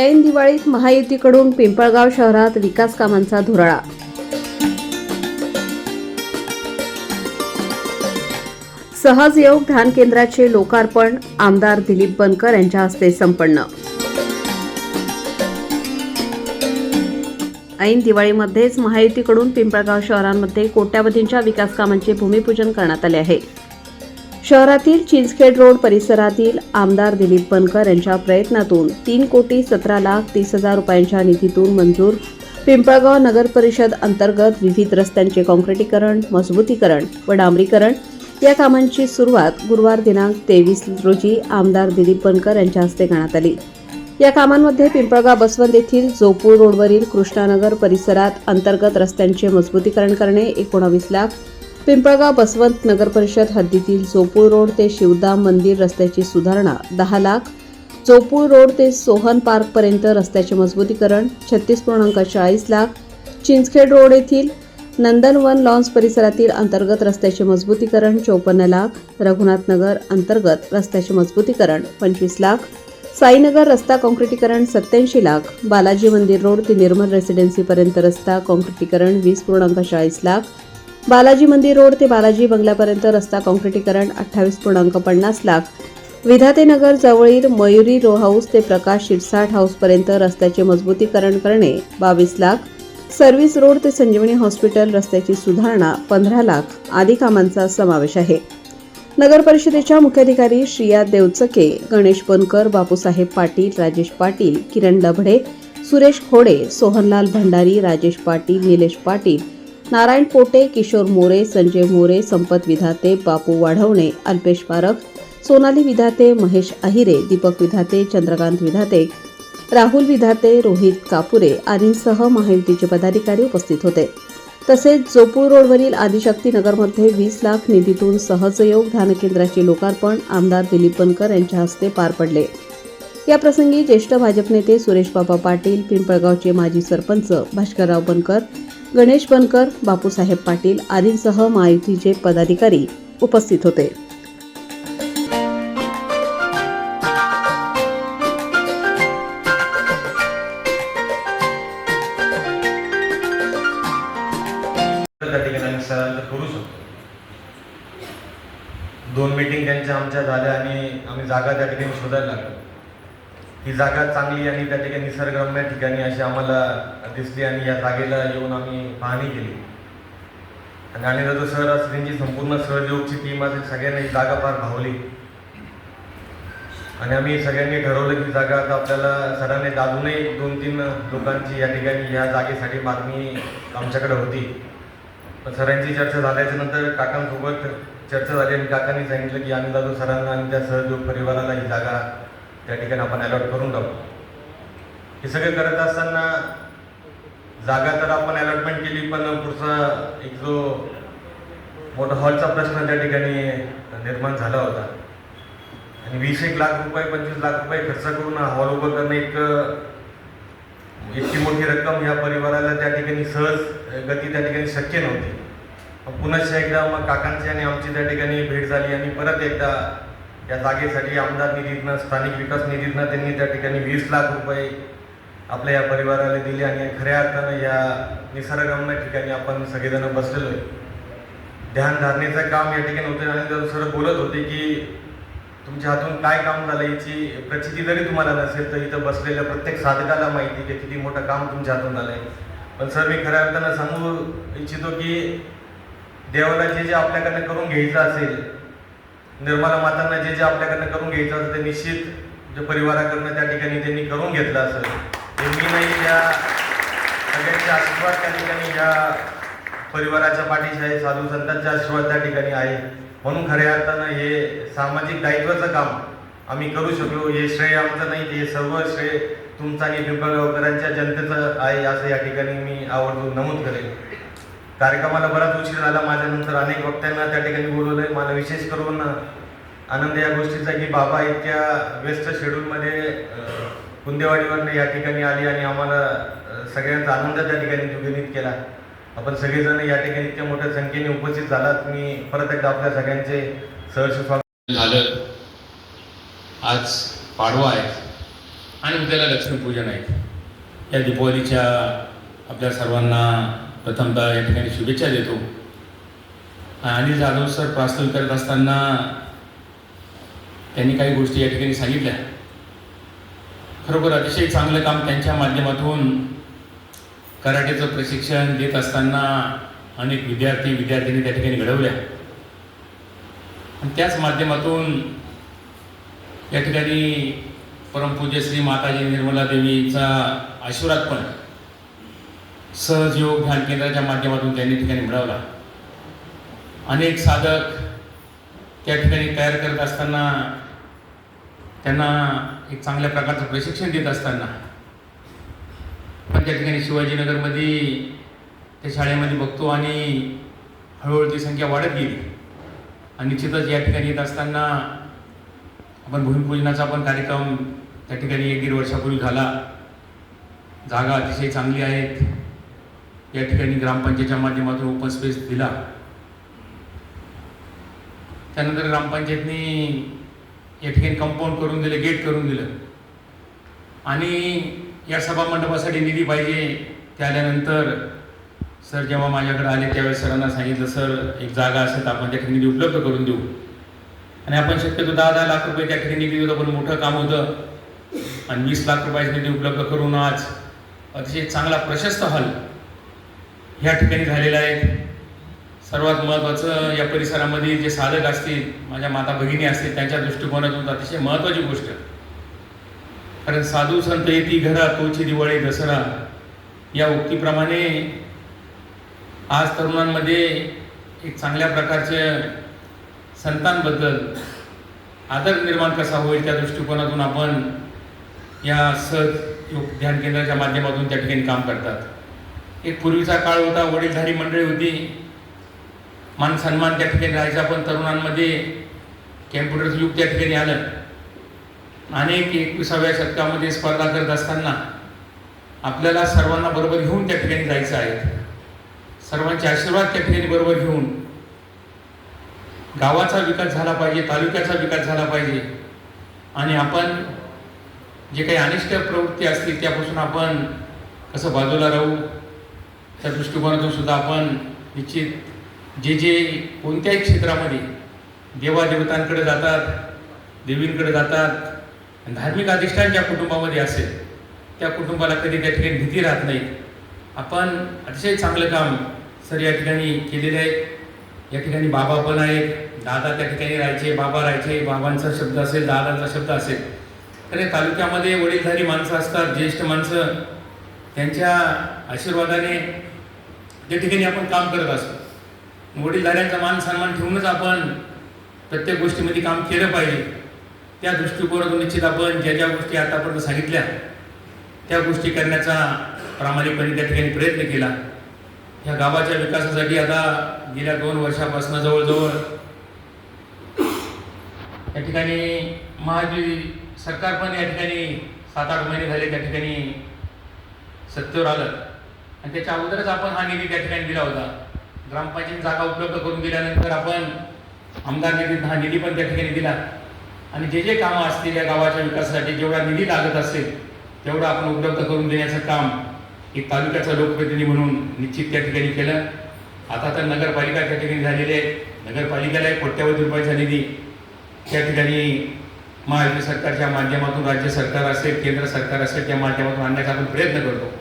ऐन दिवाळीत महायुतीकडून पिंपळगाव शहरात विकास कामांचा धुराळा. सहज योग ध्यान केंद्राचे लोकार्पण आमदार दिलीप बनकर यांच्या हस्ते संपन्न. ऐन दिवाळीमध्येच महायुतीकडून पिंपळगाव शहरांमध्ये कोट्यावधींच्या विकास कामांचे भूमिपूजन करण्यात आले आहे. शहरातील चिंचखेड रोड परिसरातील आमदार दिलीप बनकर यांच्या प्रयत्नातून तीन कोटी सतरा लाख तीस हजार रुपयांच्या निधीतून मंजूर. पिंपळगाव नगर परिषद अंतर्गत विविध रस्त्यांचे काँक्रिटीकरण मजबूतीकरण व डांबरीकरण. या कामांची सुरुवात गुरुवार दिनांक तेवीस रोजी आमदार दिलीप बनकर यांच्या हस्ते करण्यात आली. या कामांमध्ये पिंपळगाव बसवंत येथील जोपूर रोडवरील कृष्णानगर परिसरात अंतर्गत रस्त्यांचे मजबूतीकरण करणे एकोणावीस लाख पिंपळगाव बसवंत नगर परिषद हद्दीतील चोपूळ रोड ते शिवदाम मंदिर रस्त्याची सुधारणा दहा लाख. चोपूळ रोड ते सोहन पार्कपर्यंत रस्त्याचे मजबूतीकरण छत्तीस पूर्णांक चाळीस लाख. चिंचखेड रोड येथील नंदनवन लॉन्स परिसरातील अंतर्गत रस्त्याचे मजबूतीकरण चौपन्न लाख. रघुनाथ नगर अंतर्गत रस्त्याचे मजबूतीकरण पंचवीस लाख. साईनगर रस्ता काँक्रिटीकरण सत्याऐंशी लाख. बालाजी मंदिर रोड ते निर्मल रेसिडेन्सीपर्यंत रस्ता काँक्रिटीकरण वीस पूर्णांक चाळीस लाख. बालाजी मंदिर रोड ते बालाजी बंगल्यापर्यंत रस्ता काँक्रिटीकरण अठ्ठावीस पूर्णांक पन्नास लाख. विधातेनगर जवळील मयुरी रो हाऊस ते प्रकाश शिरसाट हाऊसपर्यंत रस्त्याचे मजबूतीकरण करणे बावीस लाख. सर्व्हिस रोड ते संजीवनी हॉस्पिटल रस्त्याची सुधारणा पंधरा लाख. आदी कामांचा समावेश आहे. नगर परिषदेच्या मुख्याधिकारी श्रिया देवचके गणेश बनकर बापूसाहेब पाटील राजेश पाटील किरण लभडे सुरेश खोडे सोहनलाल भंडारी राजेश पाटील निलेश पाटील नारायण पोटे किशोर मोरे संजय मोरे संपत विधाते बापू वाढवणे अल्पेश पारख सोनाली विधाते महेश अहिरे दीपक विधाते चंद्रकांत विधाते राहुल विधाते रोहित कापुरे आदींसह महायुतीचे पदाधिकारी उपस्थित होते. तसेच जोपूर रोडवरील आदिशक्ती नगरमध्ये वीस लाख निधीतून सहजयोग ध्यान केंद्राचे लोकार्पण आमदार दिलीप बनकर यांच्या हस्ते पार पडले. याप्रसंगी ज्येष्ठ भाजप नेते सुरेशबाबा पाटील पिंपळगावचे माजी सरपंच भास्करराव बनकर गणेश बनकर बापूसाहेब पाटील आदींसह महायुतीचे पदाधिकारी उपस्थित होते. करू शकतो दोन मीटिंग त्यांच्या आमच्या झाल्या आणि आम्ही जागा त्या ठिकाणी शोधायला लागलो. ही जागा चांगली आणि त्या ठिकाणी निसर्गरम्य ठिकाणी अशी आम्हाला दिसली आणि या जागेला येऊन आम्ही पाहणी केली. आणि आणि सर असं त्यांची संपूर्ण सहयोगची टीम असेल सगळ्यांनी ही जागा फार भावली. आणि आम्ही सगळ्यांनी ठरवलं की जागा आता आपल्याला सरांनी अजूनही दोन तीन लोकांची या ठिकाणी या जागेसाठी मागणी आमच्याकडे होती. पण सरांची चर्चा झाल्याच्यानंतर काकांसोबत चर्चा झाली आणि काकांनी सांगितलं की आम्ही दादू सरांना आणि त्या सहयोग परिवाराला ही जागा त्या ठिकाणी आपण अलॉट करून टाकू. हे सगळं करत असताना जागा तर आपण अलॉटमेंट केली पण पुढचा एक जो मोठा हॉलचा प्रश्न त्या ठिकाणी निर्माण झाला होता. आणि वीस एक लाख रुपये पंचवीस लाख रुपये खर्च करून हॉल उभं करणं एक इतकी मोठी रक्कम ह्या परिवाराला त्या ठिकाणी सहज गती त्या ठिकाणी शक्य नव्हती. मग पुनश्च एकदा मग काकांची आणि आमची त्या ठिकाणी भेट झाली आणि परत एकदा या जागेसाठी आमदार निधीतनं स्थानिक विकास निधीतनं त्यांनी त्या ठिकाणी वीस लाख रुपये आपल्या या परिवाराला दिले आणि खऱ्या अर्थानं या निसर्गरम्य ठिकाणी आपण सगळेजण बसलेलो आहे. ध्यानधारणेचं काम या ठिकाणी होते आणि सर बोलत होते की तुमच्या हातून काय काम झालं याची प्रचिती जरी तुम्हाला नसेल तर इथं बसलेल्या प्रत्येक साधकाला माहिती की किती मोठं काम तुमच्या हातून झालंय. पण सर मी खऱ्या अर्थानं सांगू इच्छितो की देवाला जे जे आपल्याकडनं करून घ्यायचं असेल निर्मला मातांना जे जे आपल्याकडनं करून घ्यायचं असतं ते निश्चित जे परिवाराकडनं त्या ठिकाणी त्यांनी करून घेतलं असं. ते मी नाही त्या सगळ्यांचे आशीर्वाद त्या ठिकाणी या परिवाराच्या पाठीशी आहे साधू संतांचे आशीर्वाद त्या ठिकाणी आहे. म्हणून खऱ्या अर्थानं हे सामाजिक दायित्वाचं काम आम्ही करू शकलो. हे श्रेय आमचं नाही हे सर्व श्रेय तुमचं आणि पिंपळगावकरांच्या जनतेचं आहे असं या ठिकाणी मी आवर्जून नमूद करेन. कार्यक्रमाला बराच उशीर झाला माझ्यानंतर. अनेक वक्त्यांना त्या ठिकाणी बोलवलंय. मला विशेष करून आनंद या गोष्टीचा की बाबा इतक्या व्यस्त शेड्यूलमध्ये अं, कुंदेवाडीवरनं या ठिकाणी आली आणि आम्हाला सगळ्यांचा आनंद त्या ठिकाणी द्विगुणित केला. आपण सगळेजण या ठिकाणी इतक्या मोठ्या संख्येने उपस्थित झालात. मी परत एकदा आपल्या सगळ्यांचे सहर्ष स्वागत झालं. आज पाडवा आहे आणि उद्याला लक्ष्मीपूजन आहे. या दीपावलीच्या आपल्या सर्वांना प्रथमतः या ठिकाणी शुभेच्छा देतो. आणि जाधव सर प्रार्थना करत असताना त्यांनी काही गोष्टी या ठिकाणी सांगितल्या. खरोखर अतिशय चांगलं काम त्यांच्या माध्यमातून कराटेचं प्रशिक्षण देत असताना अनेक विद्यार्थी विद्यार्थिनी त्या ठिकाणी घडवल्या. आणि त्याच माध्यमातून या ठिकाणी परमपूज्य श्री माताजी निर्मला देवीचा आशीर्वाद पण सहजयोग ध्यान केंद्राच्या माध्यमातून त्यांनी ठिकाणी मिळवला. अनेक साधक त्या ठिकाणी तयार करत असताना त्यांना एक चांगल्या प्रकारचं प्रशिक्षण देत असताना पण त्या ठिकाणी शिवाजीनगरमध्ये त्या शाळेमध्ये बघतो आणि हळूहळू ती संख्या वाढत गेली. आणि निश्चितच या ठिकाणी येत असताना आपण भूमिपूजनाचा पण कार्यक्रम त्या ठिकाणी एक दीड वर्षापूर्वी झाला. जागा अतिशय चांगली आहेत. या ठिकाणी ग्रामपंचायतच्या माध्यमातून ओपन स्पेस दिला. त्यानंतर ग्रामपंचायतनी या ठिकाणी कंपाऊंड करून दिलं गेट करून दिलं. आणि या सभामंडपासाठी निधी पाहिजे ते आल्यानंतर सर जेव्हा माझ्याकडे आले त्यावेळेस सरांना सांगितलं सर एक जागा असेल तर आपण त्या ठिकाणी निधी उपलब्ध करून देऊ. आणि आपण शक्यतो दहा दहा लाख रुपये त्या ठिकाणी निधी होतं पण मोठं काम होतं. आणि वीस लाख रुपयाचे निधी उपलब्ध करून आज अतिशय चांगला प्रशस्त हॉल ह्या ठिकाणी झालेलं आहे. सर्वात महत्त्वाचं या परिसरामध्ये जे साधक असतील माझ्या माता भगिनी असतील त्यांच्या दृष्टिकोनातून अतिशय महत्त्वाची गोष्ट. कारण साधू संत येती घरा तोची दिवाळी दसरा या उक्तीप्रमाणे आज तरुणांमध्ये एक चांगल्या प्रकारचे संतांबद्दल आदर निर्माण कसा होईल त्या दृष्टिकोनातून आपण या सहज योग ध्यान केंद्राच्या माध्यमातून त्या ठिकाणी काम करतात. एक पूर्वीचा काळ होता वडीलधारी मंडळी होती. मान सन्मान त्या ठिकाणी राहायचा पण तरुणांमध्ये कॅम्प्युटरचं युग त्या ठिकाणी आलं. अनेक एकविसाव्या शतकामध्ये स्पर्धा करत असताना आपल्याला सर्वांना बरोबर घेऊन त्या ठिकाणी जायचं आहे. सर्वांचे आशीर्वाद त्या ठिकाणी बरोबर घेऊन गावाचा विकास झाला पाहिजे तालुक्याचा विकास झाला पाहिजे. आणि आपण जे काही अनिष्ट प्रवृत्ती असतील त्यापासून आपण कसं बाजूला राहू? त्या दृष्टिकोनातून सुद्धा आपण निश्चित जे जे कोणत्याही क्षेत्रामध्ये देवादेवतांकडे जातात देवींकडे जातात धार्मिक अधिष्ठान ज्या कुटुंबामध्ये असेल त्या कुटुंबाला कधी त्या ठिकाणी भीती राहत नाही. आपण अतिशय चांगलं काम सर या ठिकाणी केलेलं आहे. या ठिकाणी बाबा पण आहेत. दादा त्या ठिकाणी राहायचे बाबा राहायचे. बाबांचा शब्द असेल दादांचा शब्द असेल. तर या तालुक्यामध्ये वडीलधारी माणसं असतात ज्येष्ठ माणसं. त्यांच्या आशीर्वादाने त्या ठिकाणी आपण काम करत असतो. वडीलधाऱ्यांचा मान सन्मान ठेवूनच आपण प्रत्येक गोष्टीमध्ये काम केलं पाहिजे. त्या दृष्टिकोनातून निश्चित आपण ज्या ज्या गोष्टी आतापर्यंत सांगितल्या त्या गोष्टी करण्याचा प्रामाणिकपणे त्या ठिकाणी प्रयत्न केला. ह्या गावाच्या विकासासाठी आता गेल्या दोन वर्षापासून जवळजवळ या ठिकाणी महाजी सरकार पण या ठिकाणी सात आठ महिने झाले त्या ठिकाणी सत्तेवर आलं. आणि त्याच्या अगोदरच आपण हा निधी त्या ठिकाणी दिला होता. ग्रामपंचायत जागा उपलब्ध करून दिल्यानंतर आपण आमदार निधीत हा निधी पण त्या ठिकाणी दिला. आणि जे जे कामं असतील या गावाच्या विकासासाठी जेवढा निधी लागत असेल तेवढं आपण उपलब्ध करून देण्याचं काम एक तालुक्याचा लोकप्रतिनिधी म्हणून निश्चित त्या ठिकाणी केलं. आता तर नगरपालिका त्या ठिकाणी झालेली आहे. नगरपालिकेला एक कोट्यावधी रुपयाचा निधी त्या ठिकाणी महाराष्ट्र सरकारच्या माध्यमातून राज्य सरकार असेल केंद्र सरकार असेल त्या माध्यमातून आणण्याचा आपण प्रयत्न करतो.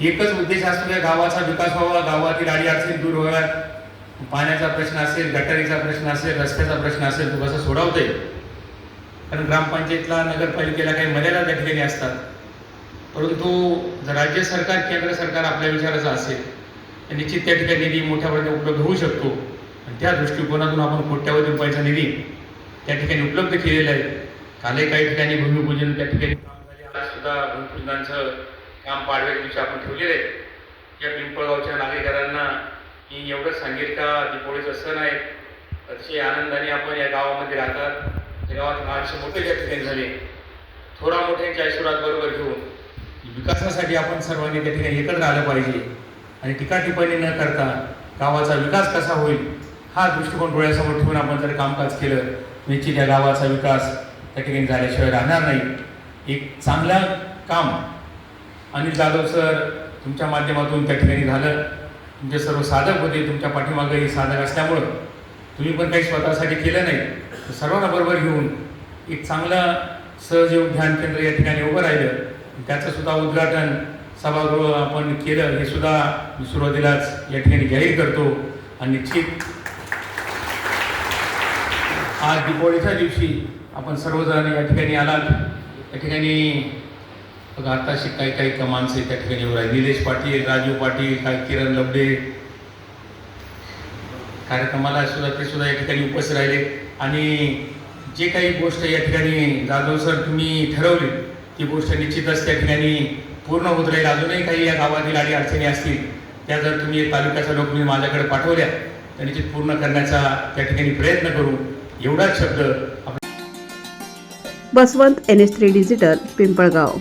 एकच उद्देश असतो या गावाचा विकास व्हावा गावातील आडी अडचणी दूर व्हाव्यात पाण्याचा प्रश्न असेल गटारीचा प्रश्न असेल रस्त्याचा प्रश्न असेल तो कसं सोडवता? येईल कारण ग्रामपंचायतला नगरपालिकेला काही मर्यादा त्या ठिकाणी असतात. परंतु जर राज्य सरकार केंद्र सरकार आपल्या विचाराचं असेल तर निश्चित त्या ठिकाणी निधी मोठ्या प्रमाणात उपलब्ध होऊ शकतो. आणि त्या दृष्टिकोनातून आपण कोट्यावधी रुपयाचा निधी त्या ठिकाणी उपलब्ध केलेला आहे. कालही काही ठिकाणी भूमिपूजन त्या ठिकाणी काम झाले. आज सुद्धा भूमिपूजनांचं काम पाडव्याच्या दिवशी आपण ठेवलेले आहेत. या पिंपळगावच्या नागरिकांना मी एवढंच सांगेल का दीपावळीचा सण आहे. अतिशय आनंदाने आपण या गावामध्ये राहतात. या गावात माणसं मोठे ज्या ठिकाणी झाले. थोडा मोठ्यांच्या आशीर्वाद बरोबर घेऊन विकासासाठी आपण सर्वांनी त्या ठिकाणी एकत्र आलं पाहिजे. आणि टीका टिप्पणी न करता गावाचा विकास कसा होईल हा दृष्टिकोन डोळ्यासमोर ठेवून आपण जर कामकाज केलं निश्चित या गावाचा विकास त्या ठिकाणी झाल्याशिवाय राहणार नाही. एक चांगलं काम अनिल जाधव सर तुमच्या माध्यमातून त्या ठिकाणी झालं. तुमचे सर्व साधक होते तुमच्या पाठीमागंही साधक असल्यामुळं. तुम्ही पण काही स्वतःसाठी केलं नाही. तर सर्वांना बरोबर घेऊन एक चांगलं सहयोग ध्यान केंद्र या ठिकाणी उभं राहिलं. त्याचंसुद्धा उद्घाटन सभागृह आपण केलं हे सुद्धा मी सुरुवातीलाच या ठिकाणी जाहीर करतो. आणि निश्चित आज दीपावलीच्या दिवशी आपण सर्वजण या ठिकाणी आलात. या ठिकाणी बघा आताशी काही काही का माणसं त्या ठिकाणी येऊ राहिले. निलेश पाटील राजू पाटील काही किरण लबडे. कार्यक्रमाला सुद्धा ते सुद्धा या ठिकाणी उपस्थित राहिले. आणि जे काही गोष्ट या ठिकाणी जाधव सर तुम्ही ठरवली ती गोष्ट निश्चितच त्या ठिकाणी पूर्ण होत राहील. अजूनही काही या गावातील आणि अडचणी असतील त्या जर तुम्ही तालुक्याच्या लोक मी माझ्याकडे पाठवल्या तर निश्चित पूर्ण करण्याचा त्या ठिकाणी प्रयत्न करू. एवढाच शब्द आपण Baswant N S three digital Pimpalgaon.